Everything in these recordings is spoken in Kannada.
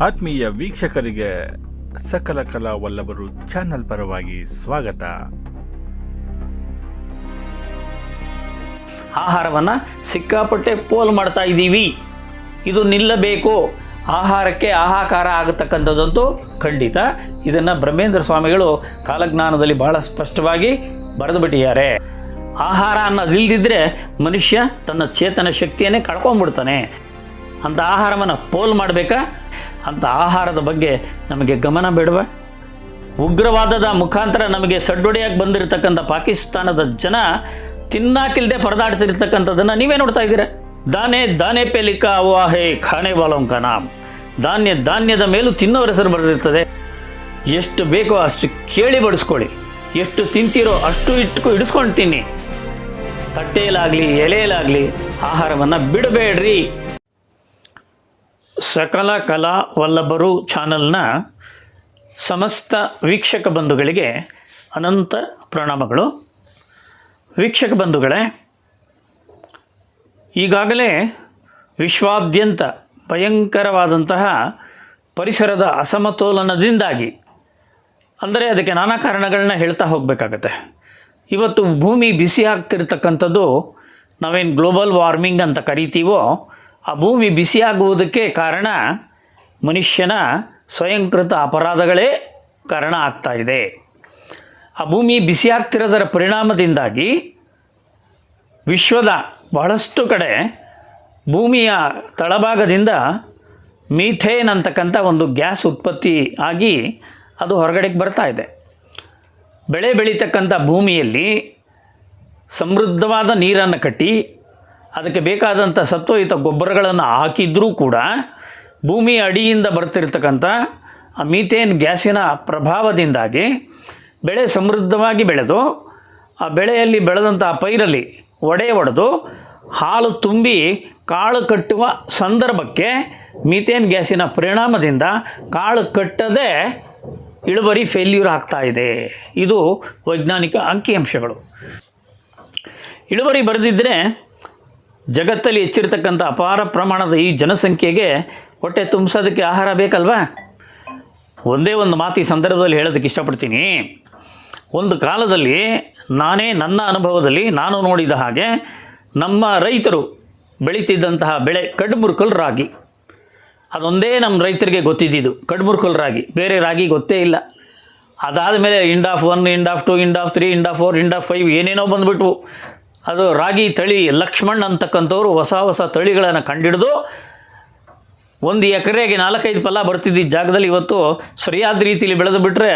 ಆತ್ಮೀಯ ವೀಕ್ಷಕರಿಗೆ ಸಕಲ ಕಲಾ ವಲ್ಲಭರು ಚಾನೆಲ್ ಪರವಾಗಿ ಸ್ವಾಗತ. ಆಹಾರವನ್ನು ಸಿಕ್ಕಾಪಟ್ಟೆ ಪೋಲ್ ಮಾಡ್ತಾ ಇದ್ದೀವಿ. ಇದು ನಿಲ್ಲಬೇಕು. ಆಹಾರಕ್ಕೆ ಆಹಾಕಾರ ಆಗತಕ್ಕಂಥದ್ದಂತೂ ಖಂಡಿತ ಇದನ್ನು ಬ್ರಹ್ಮೇಂದ್ರ ಸ್ವಾಮಿಗಳು ಕಾಲಜ್ಞಾನದಲ್ಲಿ ಬಹಳ ಸ್ಪಷ್ಟವಾಗಿ ಬರೆದು ಬಿಟ್ಟಿದ್ದಾರೆ ಆಹಾರ ಅನ್ನೋದಿಲ್ದಿದ್ರೆ ಮನುಷ್ಯ ತನ್ನ ಚೇತನ ಶಕ್ತಿಯನ್ನೇ ಕಳ್ಕೊಂಡ್ಬಿಡ್ತಾನೆ. ಅಂತ ಆಹಾರವನ್ನು ಪೋಲ್ ಮಾಡಬೇಕಾ? ಅಂಥ ಆಹಾರದ ಬಗ್ಗೆ ನಮಗೆ ಗಮನ ಬೇಡವಾ? ಉಗ್ರವಾದದ ಮುಖಾಂತರ ನಮಗೆ ಸಡ್ಡೊಡೆಯಾಗಿ ಬಂದಿರತಕ್ಕಂಥ ಪಾಕಿಸ್ತಾನದ ಜನ ತಿನ್ನಾಕಿಲ್ದೆ ಪರದಾಡ್ತಿರ್ತಕ್ಕಂಥದ್ದನ್ನು ನೀವೇ ನೋಡ್ತಾ ಇದ್ದೀರಾ? ದಾನೆ ದಾನೆ ಪೇ ವಾಹೆ ಖಾನೆ ವಾಲೋಂ ನಾಮ್. ಧಾನ್ಯ ಧಾನ್ಯದ ಮೇಲೂ ತಿನ್ನೋರ ಹೆಸರು ಬರೆದಿರ್ತದೆ. ಎಷ್ಟು ಬೇಕೋ ಅಷ್ಟು ಕೇಳಿ ಬಡಿಸ್ಕೊಳ್ಳಿ. ಎಷ್ಟು ತಿಂತೀರೋ ಅಷ್ಟು ಇಟ್ಕೊ ಇಡಿಸ್ಕೊಂಡು ತಿನ್ನಿ ತಟ್ಟೆಯಲ್ಲಾಗಲಿ ಎಲೆಯಲ್ಲಾಗಲಿ ಆಹಾರವನ್ನು ಬಿಡಬೇಡ್ರಿ. ಸಕಲ ಕಲಾ ವಲ್ಲಭರು ಚಾನಲ್ನ ಸಮಸ್ತ ವೀಕ್ಷಕ ಬಂಧುಗಳಿಗೆ ಅನಂತ ಪ್ರಣಾಮಗಳು. ವೀಕ್ಷಕ ಬಂಧುಗಳೇ, ಈಗಾಗಲೇ ವಿಶ್ವಾದ್ಯಂತ ಭಯಂಕರವಾದಂತಹ ಪರಿಸರದ ಅಸಮತೋಲನದಿಂದಾಗಿ, ಅಂದರೆ ಅದಕ್ಕೆ ನಾನಾ ಕಾರಣಗಳನ್ನ ಹೇಳ್ತಾ ಹೋಗಬೇಕಾಗತ್ತೆ. ಇವತ್ತು ಭೂಮಿ ಬಿಸಿ ಆಗ್ತಿರ್ತಕ್ಕಂಥದ್ದು ನಾವೇನು ಗ್ಲೋಬಲ್ ವಾರ್ಮಿಂಗ್ ಅಂತ ಕರಿತೀವೋ ಆ ಭೂಮಿ ಬಿಸಿಯಾಗುವುದಕ್ಕೆ ಕಾರಣ ಮನುಷ್ಯನ ಸ್ವಯಂಕೃತ ಅಪರಾಧಗಳೇ ಕಾರಣ ಆಗ್ತಾ ಇದೆ. ಆ ಭೂಮಿ ಬಿಸಿಯಾಗ್ತಿರೋದರ ಪರಿಣಾಮದಿಂದಾಗಿ ವಿಶ್ವದ ಬಹಳಷ್ಟು ಕಡೆ ಭೂಮಿಯ ತಳಭಾಗದಿಂದ ಮೀಥೇನ್ ಅಂತಕ್ಕಂಥ ಒಂದು ಗ್ಯಾಸ್ ಉತ್ಪತ್ತಿ ಆಗಿ ಅದು ಹೊರಗಡೆಗೆ ಬರ್ತಾ ಇದೆ. ಬೆಳೆ ಬೆಳೀತಕ್ಕಂಥ ಭೂಮಿಯಲ್ಲಿ ಸಮೃದ್ಧವಾದ ನೀರನ್ನು ಕಟ್ಟಿ ಅದಕ್ಕೆ ಬೇಕಾದಂಥ ಸತ್ವಯುತ ಗೊಬ್ಬರಗಳನ್ನು ಹಾಕಿದ್ರೂ ಕೂಡ ಭೂಮಿ ಅಡಿಯಿಂದ ಬರ್ತಿರ್ತಕ್ಕಂಥ ಆ ಮೀಥೇನ್ ಗ್ಯಾಸಿನ ಪ್ರಭಾವದಿಂದಾಗಿ ಬೆಳೆ ಸಮೃದ್ಧವಾಗಿ ಬೆಳೆದು, ಆ ಬೆಳೆಯಲ್ಲಿ ಬೆಳೆದಂಥ ಪೈರಲ್ಲಿ ಒಡೆ ಒಡೆದು, ಹಾಲು ತುಂಬಿ ಕಾಳು ಕಟ್ಟುವ ಸಂದರ್ಭಕ್ಕೆ ಮೀಥೇನ್ ಗ್ಯಾಸಿನ ಪರಿಣಾಮದಿಂದ ಕಾಳು ಕಟ್ಟದೆ ಇಳುವರಿ ಫೇಲ್ಯೂರ್ ಆಗ್ತಾ ಇದೆ. ಇದು ವೈಜ್ಞಾನಿಕ ಅಂಕಿಅಂಶಗಳು ಇಳುವರಿ ಬರೆದಿದ್ದರೆ ಜಗತ್ತಲ್ಲಿ ಹೆಚ್ಚಿರ್ತಕ್ಕಂಥ ಅಪಾರ ಪ್ರಮಾಣದ ಈ ಜನಸಂಖ್ಯೆಗೆ ಹೊಟ್ಟೆ ತುಂಬಿಸೋದಕ್ಕೆ ಆಹಾರ ಬೇಕಲ್ವಾ? ಒಂದೇ ಒಂದು ಮಾತು ಈ ಸಂದರ್ಭದಲ್ಲಿ ಹೇಳೋದಕ್ಕೆ ಇಷ್ಟಪಡ್ತೀನಿ. ಒಂದು ಕಾಲದಲ್ಲಿ ನಾನೇ ನನ್ನ ಅನುಭವದಲ್ಲಿ ನಾನು ನೋಡಿದ ಹಾಗೆ ನಮ್ಮ ರೈತರು ಬೆಳೀತಿದ್ದಂತಹ ಬೆಳೆ ಕಡ್ಮುರ್ಕಲ್ ರಾಗಿ. ಅದೊಂದೇ ನಮ್ಮ ರೈತರಿಗೆ ಗೊತ್ತಿದ್ದಿದ್ದು, ಕಡ್ಮುರ್ಕಲ್ ರಾಗಿ. ಬೇರೆ ರಾಗಿ ಗೊತ್ತೇ ಇಲ್ಲ. ಅದಾದ ಮೇಲೆ end of one end of two end of three end of four end of five ಏನೇನೋ ಬಂದುಬಿಟ್ವು. ಅದು ರಾಗಿ ತಳಿ ಲಕ್ಷ್ಮಣ್ ಅಂತಕ್ಕಂಥವ್ರು ಹೊಸ ಹೊಸ ತಳಿಗಳನ್ನು ಕಂಡಿಡಿದು ಒಂದು ಎಕರೆಗೆ ನಾಲ್ಕೈದು ಫಲ ಬರ್ತಿದ್ದ ಜಾಗದಲ್ಲಿ ಇವತ್ತು ಸರಿಯಾದ ರೀತಿಯಲ್ಲಿ ಬೆಳೆದು ಬಿಟ್ಟರೆ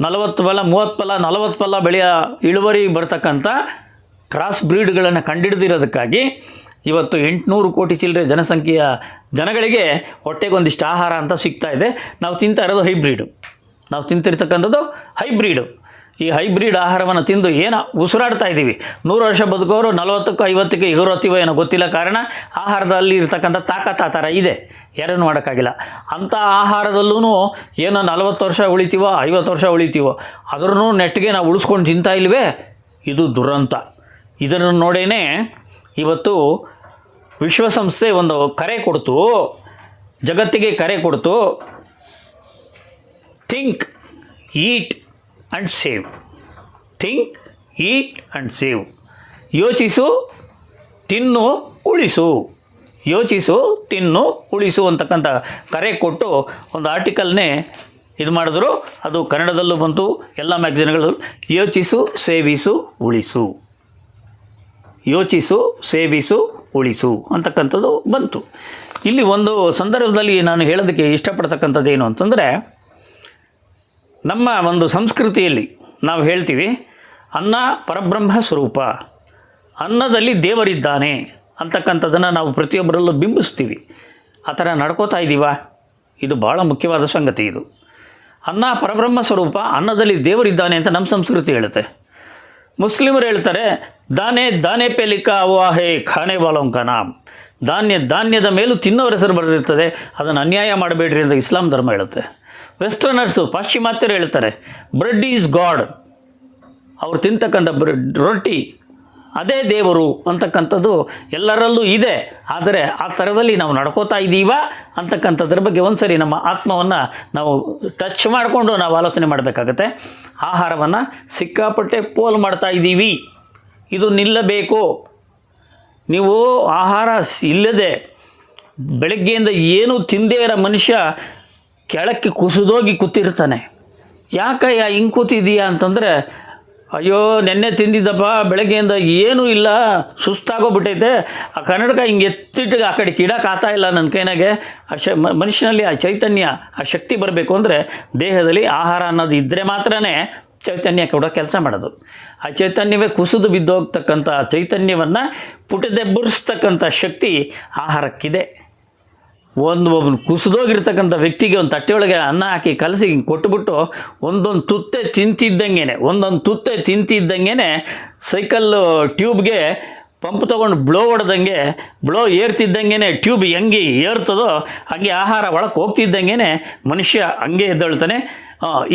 ನಲವತ್ತು ಫಲ, ಮೂವತ್ತು ಫಲ, ನಲವತ್ತು ಫಲ ಬೆಳೆಯ ಇಳುವರಿ ಬರ್ತಕ್ಕಂಥ ಕ್ರಾಸ್ ಬ್ರೀಡ್ಗಳನ್ನು ಕಂಡಿಡ್ದಿರೋದಕ್ಕಾಗಿ ಇವತ್ತು ಎಂಟುನೂರು ಕೋಟಿ ಚಿಲ್ಲರೆ ಜನಸಂಖ್ಯೆಯ ಜನಗಳಿಗೆ ಹೊಟ್ಟೆಗೊಂದಿಷ್ಟು ಆಹಾರ ಅಂತ ಸಿಗ್ತಾ ಇದೆ. ನಾವು ತಿಂತಾ ಇರೋದು ಹೈಬ್ರೀಡು. ನಾವು ತಿಂತಿರ್ತಕ್ಕಂಥದ್ದು ಹೈಬ್ರಿಡು. ಈ ಹೈಬ್ರಿಡ್ ಆಹಾರವನ್ನು ತಿಂದು ಏನು ಉಸಿರಾಡ್ತಾ ಇದ್ದೀವಿ. ನೂರು ವರ್ಷ ಬದುಕೋರು ನಲವತ್ತಕ್ಕೂ ಐವತ್ತಕ್ಕೆ ಎಗುರತ್ತೀವೋ ಏನೋ ಗೊತ್ತಿಲ್ಲ ಕಾರಣ ಆಹಾರದಲ್ಲಿ ಇರ್ತಕ್ಕಂಥ ತಾಕತ್ ಆ ಥರ ಇದೆ. ಯಾರೇನು ಮಾಡೋಕ್ಕಾಗಿಲ್ಲ. ಅಂಥ ಆಹಾರದಲ್ಲೂ ಏನೋ ನಲವತ್ತು ವರ್ಷ ಉಳಿತೀವೋ ಐವತ್ತು ವರ್ಷ ಉಳಿತೀವೋ ಅದ್ರೂ ನೆಟ್ಟಿಗೆ ನಾವು ಉಳಿಸ್ಕೊಂಡು ತಿಂತಾ ಇಲ್ವೇ? ಇದು ದುರಂತ. ಇದನ್ನು ನೋಡೇ ಇವತ್ತು ವಿಶ್ವಸಂಸ್ಥೆ ಒಂದು ಕರೆ ಕೊಡ್ತು. ಜಗತ್ತಿಗೆ ಕರೆ ಕೊಡ್ತು. Think, eat and save think eat and save ಯೋಚಿಸು, ತಿನ್ನು, ಉಳಿಸು. ಯೋಚಿಸು, ತಿನ್ನು, ಉಳಿಸು ಅಂತಕ್ಕಂಥ ಕರೆ ಕೊಟ್ಟು ಒಂದು ಆರ್ಟಿಕಲ್ನೇ ಇದು ಮಾಡಿದ್ರು. ಅದು ಕನ್ನಡದಲ್ಲೂ ಬಂತು, ಎಲ್ಲ ಮ್ಯಾಗ್ಝಿನ್ಗಳು ಯೋಚಿಸು, ಸೇವಿಸು, ಉಳಿಸು. ಯೋಚಿಸು, ಸೇವಿಸು, ಉಳಿಸು ಅಂತಕ್ಕಂಥದ್ದು ಬಂತು. ಇಲ್ಲಿ ಒಂದು ಸಂದರ್ಭದಲ್ಲಿ ನಾನು ಹೇಳೋದಕ್ಕೆ ಇಷ್ಟಪಡ್ತಕ್ಕಂಥದ್ದು ಏನು ಅಂತಂದರೆ ನಮ್ಮ ಒಂದು ಸಂಸ್ಕೃತಿಯಲ್ಲಿ ನಾವು ಹೇಳ್ತೀವಿ, ಅನ್ನ ಪರಬ್ರಹ್ಮ ಸ್ವರೂಪ. ಅನ್ನದಲ್ಲಿ ದೇವರಿದ್ದಾನೆ ಅಂತಕ್ಕಂಥದ್ದನ್ನು ನಾವು ಪ್ರತಿಯೊಬ್ಬರಲ್ಲೂ ಬಿಂಬಿಸ್ತೀವಿ. ಆ ಥರ ನಡ್ಕೋತಾ ಇದ್ದೀವಾ ಇದು ಭಾಳ ಮುಖ್ಯವಾದ ಸಂಗತಿ ಇದು. ಅನ್ನ ಪರಬ್ರಹ್ಮ ಸ್ವರೂಪ ಅನ್ನದಲ್ಲಿ ದೇವರಿದ್ದಾನೆ ಅಂತ ನಮ್ಮ ಸಂಸ್ಕೃತಿ ಹೇಳುತ್ತೆ. ಮುಸ್ಲಿಮರು ಹೇಳ್ತಾರೆ, ದಾನೆ ದಾನೆ ಪೇ ವಾಹೇ ಖಾನೆ ಬಾಲೋಂಕ ನಾಮ್ ಧಾನ್ಯ ಧಾನ್ಯದ ಮೇಲೂ ತಿನ್ನೋರ ಹೆಸರು ಬರೆದಿರ್ತದೆ, ಅದನ್ನು ಅನ್ಯಾಯ ಮಾಡಬೇಡ್ರಿ ಅಂತ ಇಸ್ಲಾಂ ಧರ್ಮ ಹೇಳುತ್ತೆ. ವೆಸ್ಟರ್ನರ್ಸು ಪಾಶ್ಚಿಮಾತ್ಯರು ಹೇಳ್ತಾರೆ ಬ್ರೆಡ್ ಈಸ್ ಗಾಡ್ ಅವ್ರು ತಿಂತಕ್ಕಂಥ ಬ್ರೆಡ್ ರೊಟ್ಟಿ ಅದೇ ದೇವರು ಅಂತಕ್ಕಂಥದ್ದು ಎಲ್ಲರಲ್ಲೂ ಇದೆ. ಆದರೆ ಆ ಥರದಲ್ಲಿ ನಾವು ನಡ್ಕೋತಾ ಇದ್ದೀವ ಅಂತಕ್ಕಂಥದ್ರ ಬಗ್ಗೆ ಒಂದ್ಸರಿ ನಮ್ಮ ಆತ್ಮವನ್ನು ನಾವು ಟಚ್ ಮಾಡಿಕೊಂಡು ನಾವು ಆಲೋಚನೆ ಮಾಡಬೇಕಾಗತ್ತೆ. ಆಹಾರವನ್ನು ಸಿಕ್ಕಾಪಟ್ಟೆ ಪೋಲ್ ಮಾಡ್ತಾ ಇದ್ದೀವಿ ಇದು ನಿಲ್ಲಬೇಕು. ನೀವು ಆಹಾರ ಇಲ್ಲದೆ ಬೆಳಗ್ಗೆಯಿಂದ ಏನೂ ತಿಂದೇ ಇರೋ ಮನುಷ್ಯ ಕೆಳಕ್ಕೆ ಕುಸಿದೋಗಿ ಕೂತಿರ್ತಾನೆ. ಯಾಕಯ್ಯ ಹಿಂಗೆ ಕೂತಿದ್ದೀಯಾ ಅಂತಂದರೆ, ಅಯ್ಯೋ, ನೆನ್ನೆ ತಿಂದಿದ್ದಪ್ಪ, ಬೆಳಗ್ಗೆಯಿಂದ ಏನೂ ಇಲ್ಲ, ಸುಸ್ತಾಗೋಗ್ಬಿಟ್ಟೈತೆ. ಆ ಕನ್ನಡಕ ಹಿಂಗೆ ಎತ್ತಿಟ್ಟು ಆ ಕಡೆ ಕಿಡಕ್ಕೆ ಇಲ್ಲ ನನ್ನ ಕೈನಾಗೆ. ಆ ಶ ಮನುಷ್ಯನಲ್ಲಿ ಆ ಚೈತನ್ಯ, ಆ ಶಕ್ತಿ ಬರಬೇಕು ಅಂದರೆ ದೇಹದಲ್ಲಿ ಆಹಾರ ಅನ್ನೋದು ಇದ್ದರೆ ಮಾತ್ರನೇ ಚೈತನ್ಯ ಕೂಡ ಕೆಲಸ ಮಾಡೋದು. ಆ ಚೈತನ್ಯವೇ ಕುಸಿದು ಬಿದ್ದೋಗ್ತಕ್ಕಂಥ ಚೈತನ್ಯವನ್ನು ಪುಟದೆಬ್ಬರಿಸ್ತಕ್ಕಂಥ ಶಕ್ತಿ ಆಹಾರಕ್ಕಿದೆ. ಒಂದು ಒಬ್ಬನು ಕುಸಿದೋಗಿರ್ತಕ್ಕಂಥ ವ್ಯಕ್ತಿಗೆ ಒಂದು ತಟ್ಟೆಯೊಳಗೆ ಅನ್ನ ಹಾಕಿ ಕಲಸಿ ಹಿಂಗೆ ಕೊಟ್ಟುಬಿಟ್ಟು ಒಂದೊಂದು ತುತ್ತೆ ತಿಂತಿದ್ದಂಗೆ ಒಂದೊಂದು ತುತ್ತೆ ತಿಂತಿದ್ದಂಗೆ ಸೈಕಲ್ಲು ಟ್ಯೂಬ್ಗೆ ಪಂಪ್ ತೊಗೊಂಡು ಬ್ಲೋ ಹೊಡೆದಂಗೆ, ಬ್ಲೋ ಏರ್ತಿದ್ದಂಗೆ ಟ್ಯೂಬ್ ಹೆಂಗೆ ಏರ್ತದೋ ಹಾಗೆ ಆಹಾರ ಒಳಕ್ಕೆ ಹೋಗ್ತಿದ್ದಂಗೆ ಮನುಷ್ಯ ಹಂಗೆ ಎದ್ದೇಳ್ತಾನೆ.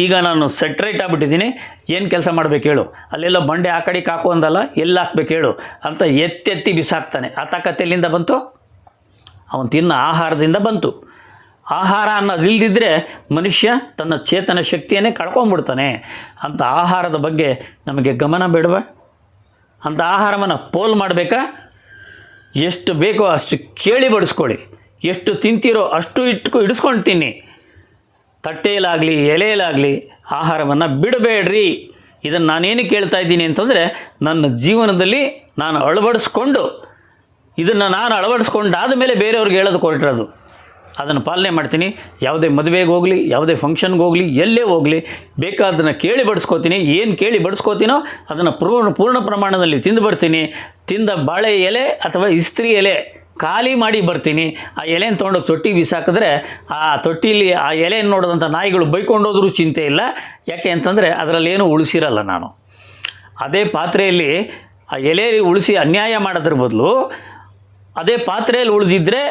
ಈಗ ನಾನು ಸೆಟ್ರೇಟ್ ಆಗಿಬಿಟ್ಟಿದ್ದೀನಿ. ಏನು ಕೆಲಸ ಮಾಡ್ಬೇಕು ಹೇಳು. ಅಲ್ಲೆಲ್ಲ ಬಂಡೆ ಆ ಕಡೆ ಕಾಕು ಅಂದಲ್ಲ, ಎಲ್ಲಿ ಹಾಕ್ಬೇಕು ಹೇಳು ಅಂತ ಎತ್ತೆತ್ತಿ ಬಿಸಾಕ್ತಾನೆ. ಆ ತಾಕತ್ತೆ ಎಲ್ಲಿಂದ ಬಂತು? ಅವನು ತಿನ್ನ ಆಹಾರದಿಂದ ಬಂತು. ಆಹಾರ ಅನ್ನೋದು ಇಲ್ದಿದ್ರೆ ಮನುಷ್ಯ ತನ್ನ ಚೇತನ ಶಕ್ತಿಯನ್ನೇ ಕಳ್ಕೊಂಡ್ಬಿಡ್ತಾನೆ. ಅಂಥ ಆಹಾರದ ಬಗ್ಗೆ ನಮಗೆ ಗಮನ ಬೇಡವಾ? ಅಂಥ ಆಹಾರವನ್ನು ಪೋಲ್ ಮಾಡಬೇಕಾ? ಎಷ್ಟು ಬೇಕೋ ಅಷ್ಟು ಕೇಳಿ ಬಡಿಸ್ಕೊಳ್ಳಿ. ಎಷ್ಟು ತಿಂತೀರೋ ಅಷ್ಟು ಇಟ್ಕೊ ಇಡಿಸ್ಕೊಂಡು ತಿನ್ನಿ ತಟ್ಟೆಯಲ್ಲಾಗಲಿ, ಎಲೆಯಲ್ಲಾಗಲಿ ಆಹಾರವನ್ನು ಬಿಡಬೇಡ್ರಿ. ಇದನ್ನು ನಾನೇನು ಕೇಳ್ತಾ ಇದ್ದೀನಿ ಅಂತಂದರೆ, ನನ್ನ ಜೀವನದಲ್ಲಿ ನಾನು ಅಳವಡಿಸ್ಕೊಂಡು ಇದನ್ನು ನಾನು ಅಳವಡಿಸ್ಕೊಂಡಾದ ಮೇಲೆ ಬೇರೆಯವ್ರಿಗೆ ಹೇಳೋದು ಕೊರಟಿರೋದು ಅದನ್ನು ಪಾಲನೆ ಮಾಡ್ತೀನಿ. ಯಾವುದೇ ಮದುವೆಗೆ ಹೋಗಲಿ, ಯಾವುದೇ ಫಂಕ್ಷನ್ಗೆ ಹೋಗಲಿ, ಎಲ್ಲೇ ಹೋಗಲಿ ಬೇಕಾದನ್ನು ಕೇಳಿ ಬಡಿಸ್ಕೋತೀನಿ. ಏನು ಕೇಳಿ ಬಡಿಸ್ಕೋತೀನೋ ಅದನ್ನು ಪೂರ್ಣ ಪೂರ್ಣ ಪ್ರಮಾಣದಲ್ಲಿ ತಿಂದು ಬರ್ತೀನಿ. ತಿಂದ ಬಾಳೆ ಎಲೆ ಅಥವಾ ಇಸ್ತ್ರಿ ಎಲೆ ಖಾಲಿ ಮಾಡಿ ಬರ್ತೀನಿ. ಆ ಎಲೆನ ತೊಗೊಂಡೋಗಿ ತೊಟ್ಟಿ ಬಿಸಾಕಿದ್ರೆ ಆ ತೊಟ್ಟಿಲಿ ಆ ಎಲೆಯನ್ನು ನೋಡಿದಂಥ ನಾಯಿಗಳು ಬೈಕೊಂಡೋದ್ರೂ ಚಿಂತೆ ಇಲ್ಲ. ಯಾಕೆ ಅಂತಂದರೆ ಅದರಲ್ಲಿ ಏನು ಉಳಿಸಿರಲ್ಲ ನಾನು. ಅದೇ ಪಾತ್ರೆಯಲ್ಲಿ ಆ ಎಲೆಯಲ್ಲಿ ಉಳಿಸಿ ಅನ್ಯಾಯ ಮಾಡೋದ್ರ ಬದಲು ಅದೇ ಪಾತ್ರೆಯಲ್ಲಿ ಉಳಿದಿದ್ದರೆ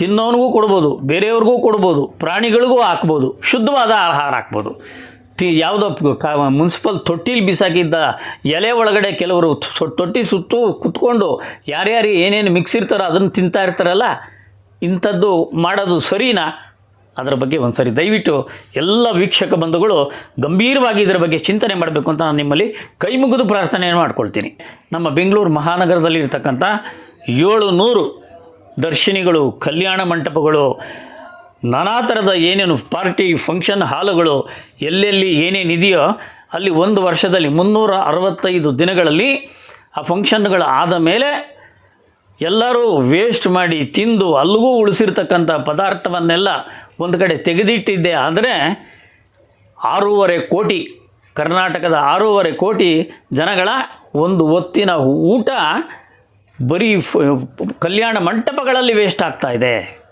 ತಿನ್ನೋನಿಗೂ ಕೊಡ್ಬೋದು, ಬೇರೆಯವ್ರಿಗೂ ಕೊಡ್ಬೋದು, ಪ್ರಾಣಿಗಳಿಗೂ ಹಾಕ್ಬೋದು, ಶುದ್ಧವಾದ ಆಹಾರ ಹಾಕ್ಬೋದು. ತಿ ಯಾವುದೋ ಕ ಮುನ್ಸಿಪಲ್ ತೊಟ್ಟಿಲಿ ಬಿಸಾಕಿದ್ದ ಎಲೆ ಒಳಗಡೆ ಕೆಲವರು ತೊಟ್ಟಿ ಸುತ್ತು ಕುತ್ಕೊಂಡು ಯಾರ್ಯಾರು ಏನೇನು ಮಿಕ್ಸ್ ಇರ್ತಾರೋ ಅದನ್ನು ತಿಂತಾ ಇರ್ತಾರಲ್ಲ, ಇಂಥದ್ದು ಮಾಡೋದು ಸರಿನಾ? ಅದರ ಬಗ್ಗೆ ಒಂದು ಸರಿ ದಯವಿಟ್ಟು ಎಲ್ಲ ವೀಕ್ಷಕ ಬಂಧುಗಳು ಗಂಭೀರವಾಗಿ ಇದರ ಬಗ್ಗೆ ಚಿಂತನೆ ಮಾಡಬೇಕು ಅಂತ ನಾನು ನಿಮ್ಮಲ್ಲಿ ಕೈ ಮುಗಿದು ಪ್ರಾರ್ಥನೆಯನ್ನು ಮಾಡ್ಕೊಳ್ತೀನಿ. ನಮ್ಮ ಬೆಂಗಳೂರು ಮಹಾನಗರದಲ್ಲಿ ಇರ್ತಕ್ಕಂಥ ಏಳು ನೂರು ದರ್ಶಿನಿಗಳು, ಕಲ್ಯಾಣ ಮಂಟಪಗಳು, ನಾನಾ ಥರದ ಏನೇನು ಪಾರ್ಟಿ, ಫಂಕ್ಷನ್ ಹಾಲುಗಳು ಎಲ್ಲೆಲ್ಲಿ ಏನೇನಿದೆಯೋ ಅಲ್ಲಿ ಒಂದು ವರ್ಷದಲ್ಲಿ ಮುನ್ನೂರ ಅರವತ್ತೈದು ದಿನಗಳಲ್ಲಿ ಆ ಫಂಕ್ಷನ್ಗಳು ಆದ ಮೇಲೆ ಎಲ್ಲರೂ ವೇಸ್ಟ್ ಮಾಡಿ ತಿಂದು ಅಲ್ಲಿಗೂ ಉಳಿಸಿರ್ತಕ್ಕಂಥ ಪದಾರ್ಥವನ್ನೆಲ್ಲ ಒಂದು ಕಡೆ ತೆಗೆದಿಟ್ಟಿದ್ದೆ. ಆದರೆ ಆರೂವರೆ ಕೋಟಿ, ಕರ್ನಾಟಕದ ಆರೂವರೆ ಕೋಟಿ ಜನಗಳ ಒಂದು ಹೊತ್ತಿನ ಊಟ ಬರೀ ಕಲ್ಯಾಣ ಮಂಟಪಗಳಲ್ಲಿ ವೇಸ್ಟ್ ಆಗ್ತಾ ಇದೆ.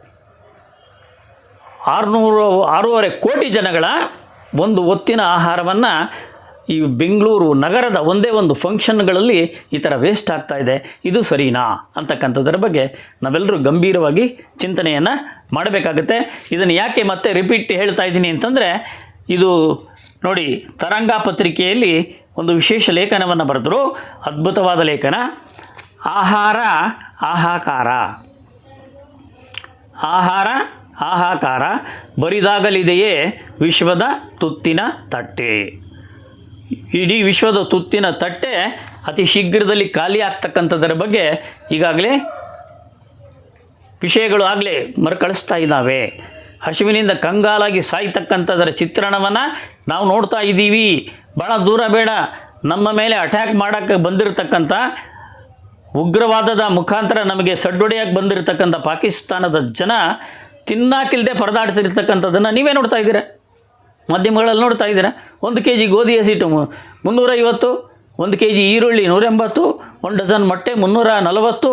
ಆರುನೂರು, ಆರೂವರೆ ಕೋಟಿ ಜನಗಳ ಒಂದು ಹೊತ್ತಿನ ಆಹಾರವನ್ನು ಈ ಬೆಂಗಳೂರು ನಗರದ ಒಂದೇ ಒಂದು ಫಂಕ್ಷನ್ಗಳಲ್ಲಿ ಈ ಥರ ವೇಸ್ಟ್ ಆಗ್ತಾ ಇದೆ. ಇದು ಸರಿನಾ? ಅಂತಕ್ಕಂಥದ್ರ ಬಗ್ಗೆ ನಾವೆಲ್ಲರೂ ಗಂಭೀರವಾಗಿ ಚಿಂತನೆಯನ್ನು ಮಾಡಬೇಕಾಗುತ್ತೆ. ಇದನ್ನು ಯಾಕೆ ಮತ್ತೆ ರಿಪೀಟ್ ಹೇಳ್ತಾ ಇದ್ದೀನಿ ಅಂತಂದರೆ, ಇದು ನೋಡಿ, ತರಂಗ ಪತ್ರಿಕೆಯಲ್ಲಿ ಒಂದು ವಿಶೇಷ ಲೇಖನವನ್ನು ಬರೆದರು. ಅದ್ಭುತವಾದ ಲೇಖನ. ಆಹಾರ, ಆಹಾಕಾರ. ಆಹಾರ, ಆಹಾಕಾರ ಬರಿದಾಗಲಿದೆಯೇ ವಿಶ್ವದ ತುತ್ತಿನ ತಟ್ಟೆ. ಇಡೀ ವಿಶ್ವದ ತುತ್ತಿನ ತಟ್ಟೆ ಅತಿ ಶೀಘ್ರದಲ್ಲಿ ಖಾಲಿ ಆಗ್ತಕ್ಕಂಥದ್ರ ಬಗ್ಗೆ ಈಗಾಗಲೇ ವಿಷಯಗಳು ಆಗಲೇ ಮರುಕಳಿಸ್ತಾ ಇದ್ದಾವೆ. ಹಸಿವಿನಿಂದ ಕಂಗಾಲಾಗಿ ಸಾಯ್ತಕ್ಕಂಥದ್ರ ಚಿತ್ರಣವನ್ನು ನಾವು ನೋಡ್ತಾ ಇದ್ದೀವಿ. ಭಾಳ ದೂರ ಬೇಡ. ನಮ್ಮ ಮೇಲೆ ಅಟ್ಯಾಕ್ ಮಾಡೋಕ್ಕೆ ಬಂದಿರತಕ್ಕಂಥ ಉಗ್ರವಾದದ ಮುಖಾಂತರ ನಮಗೆ ಸಡ್ಡೊಡೆಯಾಗಿ ಬಂದಿರತಕ್ಕಂಥ ಪಾಕಿಸ್ತಾನದ ಜನ ತಿನ್ನಾಕಿಲ್ಲದೆ ಪರದಾಡ್ತಿರ್ತಕ್ಕಂಥದ್ದನ್ನು ನೀವೇ ನೋಡ್ತಾ ಇದ್ದೀರಾ? ಮಾಧ್ಯಮಗಳಲ್ಲಿ ನೋಡ್ತಾ ಇದ್ದೀರಾ? ಒಂದು ಕೆ ಜಿ ಗೋಧಿ ಹಸಿಟ್ಟು ಮುನ್ನೂರೈವತ್ತು, ಒಂದು ಕೆ ಜಿ ಈರುಳ್ಳಿ ನೂರೆಂಬತ್ತು, ಒಂದು ಡಜನ್ ಮೊಟ್ಟೆ ಮುನ್ನೂರ ನಲವತ್ತು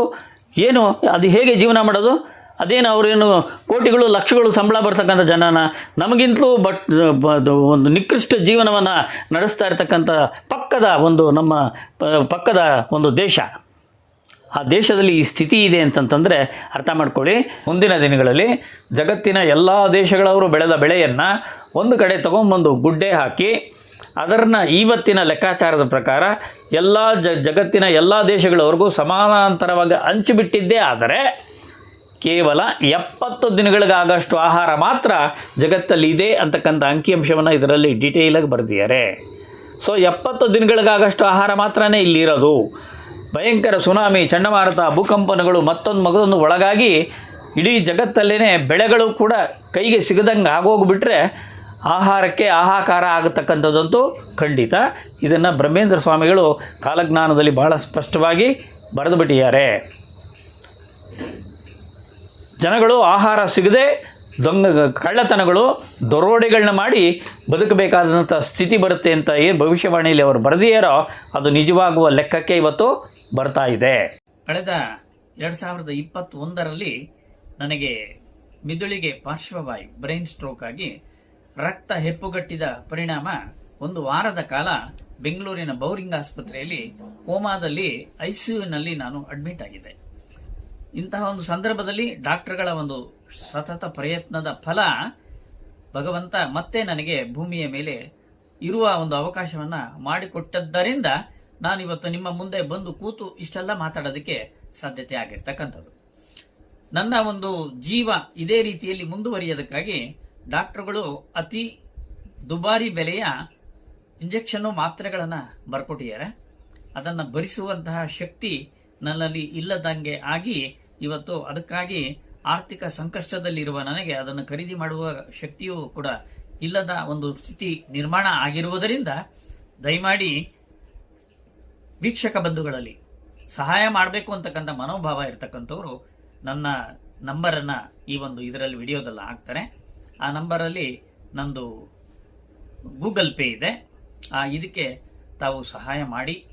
ಏನು, ಅದು ಹೇಗೆ ಜೀವನ ಮಾಡೋದು? ಅದೇನು ಅವರೇನು ಕೋಟಿಗಳು, ಲಕ್ಷಗಳು ಸಂಬಳ ಬರ್ತಕ್ಕಂಥ ಜನನ? ನಮಗಿಂತಲೂ ಬಟ್ ಒಂದು ನಿಕೃಷ್ಟ ಜೀವನವನ್ನು ನಡೆಸ್ತಾ ಇರ್ತಕ್ಕಂಥ ಪಕ್ಕದ ಒಂದು ನಮ್ಮ ಪಕ್ಕದ ಒಂದು ದೇಶ. ಆ ದೇಶದಲ್ಲಿ ಈ ಸ್ಥಿತಿ ಇದೆ ಅಂತಂತಂದರೆ ಅರ್ಥ ಮಾಡ್ಕೊಳ್ಳಿ. ಮುಂದಿನ ದಿನಗಳಲ್ಲಿ ಜಗತ್ತಿನ ಎಲ್ಲ ದೇಶಗಳವರು ಬೆಳೆದ ಬೆಳೆಯನ್ನು ಒಂದು ಕಡೆ ತೊಗೊಂಬಂದು ಗುಡ್ಡೆ ಹಾಕಿ ಅದರನ್ನ ಇವತ್ತಿನ ಲೆಕ್ಕಾಚಾರದ ಪ್ರಕಾರ ಎಲ್ಲ ಜ, ಜಗತ್ತಿನ ಎಲ್ಲ ದೇಶಗಳವರೆಗೂ ಸಮಾನಾಂತರವಾಗಿ ಹಂಚಿಬಿಟ್ಟಿದ್ದೇ ಆದರೆ ಕೇವಲ ಎಪ್ಪತ್ತು ದಿನಗಳಿಗಾಗಷ್ಟು ಆಹಾರ ಮಾತ್ರ ಜಗತ್ತಲ್ಲಿ ಇದೆ ಅಂತಕ್ಕಂಥ ಅಂಕಿಅಂಶವನ್ನು ಇದರಲ್ಲಿ ಡೀಟೇಲಾಗಿ ಬರೆದಿದ್ದಾರೆ. ಸೊ ಎಪ್ಪತ್ತು ದಿನಗಳಿಗಾಗಷ್ಟು ಆಹಾರ ಮಾತ್ರನೇ ಇಲ್ಲಿರೋದು. ಭಯಂಕರ ಸುನಾಮಿ, ಚಂಡಮಾರುತ, ಭೂಕಂಪನಗಳು ಮತ್ತೊಂದು ಮಗದೊಂದು ಒಳಗಾಗಿ ಇಡೀ ಜಗತ್ತಲ್ಲೇ ಬೆಳೆಗಳು ಕೂಡ ಕೈಗೆ ಸಿಗದಂಗೆ ಆಗೋಗ್ಬಿಟ್ರೆ ಆಹಾರಕ್ಕೆ ಆಹಾಕಾರ ಆಗತಕ್ಕಂಥದ್ದಂತೂ ಖಂಡಿತ. ಇದನ್ನು ಬ್ರಹ್ಮೇಂದ್ರ ಸ್ವಾಮಿಗಳು ಕಾಲಜ್ಞಾನದಲ್ಲಿ ಬಹಳ ಸ್ಪಷ್ಟವಾಗಿ ಬರೆದು ಬಿಟ್ಟಿದ್ದಾರೆ ಜನಗಳು ಆಹಾರ ಸಿಗದೆ ದೊಂಗ ಕಳ್ಳತನಗಳು ದರೋಡೆಗಳನ್ನ ಮಾಡಿ ಬದುಕಬೇಕಾದಂಥ ಸ್ಥಿತಿ ಬರುತ್ತೆ ಅಂತ ಏನು ಭವಿಷ್ಯವಾಣಿಯಲ್ಲಿ ಅವರು ಬರೆದಿಯಾರೋ ಅದು ನಿಜವಾಗುವ ಲೆಕ್ಕಕ್ಕೆ ಇವತ್ತು ಬರ್ತಾ ಇದೆ. ಕಳೆದ ಎರಡು ಸಾವಿರದ ಇಪ್ಪತ್ತೊಂದರಲ್ಲಿ ನನಗೆ ಮಿದುಳಿಗೆ ಪಾರ್ಶ್ವವಾಯು ಬ್ರೈನ್ ಸ್ಟ್ರೋಕ್ ಆಗಿ ರಕ್ತ ಹೆಪ್ಪುಗಟ್ಟಿದ ಪರಿಣಾಮ ಒಂದು ವಾರದ ಕಾಲ ಬೆಂಗಳೂರಿನ ಬೌರಿಂಗ್ ಆಸ್ಪತ್ರೆಯಲ್ಲಿ ಕೋಮಾದಲ್ಲಿ ಐಸಿಯುನಲ್ಲಿ ನಾನು ಅಡ್ಮಿಟ್ ಆಗಿದ್ದೆ. ಇಂತಹ ಒಂದು ಸಂದರ್ಭದಲ್ಲಿ ಡಾಕ್ಟರ್ಗಳ ಒಂದು ಸತತ ಪ್ರಯತ್ನದ ಫಲ ಭಗವಂತ ಮತ್ತೆ ನನಗೆ ಭೂಮಿಯ ಮೇಲೆ ಇರುವ ಒಂದು ಅವಕಾಶವನ್ನ ಮಾಡಿಕೊಟ್ಟದ್ದರಿಂದ ನಾನು ಇವತ್ತು ನಿಮ್ಮ ಮುಂದೆ ಬಂದು ಕೂತು ಇಷ್ಟೆಲ್ಲ ಮಾತಾಡೋದಕ್ಕೆ ಸಾಧ್ಯತೆ ಆಗಿರ್ತಕ್ಕಂಥದ್ದು. ನನ್ನ ಒಂದು ಜೀವ ಇದೇ ರೀತಿಯಲ್ಲಿ ಮುಂದುವರಿಯೋದಕ್ಕಾಗಿ ಡಾಕ್ಟರ್ಗಳು ಅತಿ ದುಬಾರಿ ಬೆಲೆಯ ಇಂಜೆಕ್ಷನ್ನು ಮಾತ್ರೆಗಳನ್ನು ಬರ್ಕೊಟ್ಟಿದ್ದಾರೆ. ಅದನ್ನು ಭರಿಸುವಂತಹ ಶಕ್ತಿ ನನ್ನಲ್ಲಿ ಇಲ್ಲದಂಗೆ ಆಗಿ ಇವತ್ತು ಅದಕ್ಕಾಗಿ ಆರ್ಥಿಕ ಸಂಕಷ್ಟದಲ್ಲಿರುವ ನನಗೆ ಅದನ್ನು ಖರೀದಿ ಮಾಡುವ ಶಕ್ತಿಯೂ ಕೂಡ ಇಲ್ಲದ ಒಂದು ಸ್ಥಿತಿ ನಿರ್ಮಾಣ ಆಗಿರುವುದರಿಂದ ದಯಮಾಡಿ ವೀಕ್ಷಕ ಬಂಧುಗಳಲ್ಲಿ ಸಹಾಯ ಮಾಡಬೇಕು ಅಂತಕ್ಕಂಥ ಮನೋಭಾವ ಇರ್ತಕ್ಕಂಥವ್ರು ನನ್ನ ನಂಬರನ್ನು ಈ ಒಂದು ಇದರಲ್ಲಿ ವಿಡಿಯೋದಲ್ಲಿ ಹಾಕ್ತಾರೆ. ಆ ನಂಬರಲ್ಲಿ ನಂದು ಗೂಗಲ್ ಪೇ ಇದೆ. ಇದಕ್ಕೆ ತಾವು ಸಹಾಯ ಮಾಡಿ.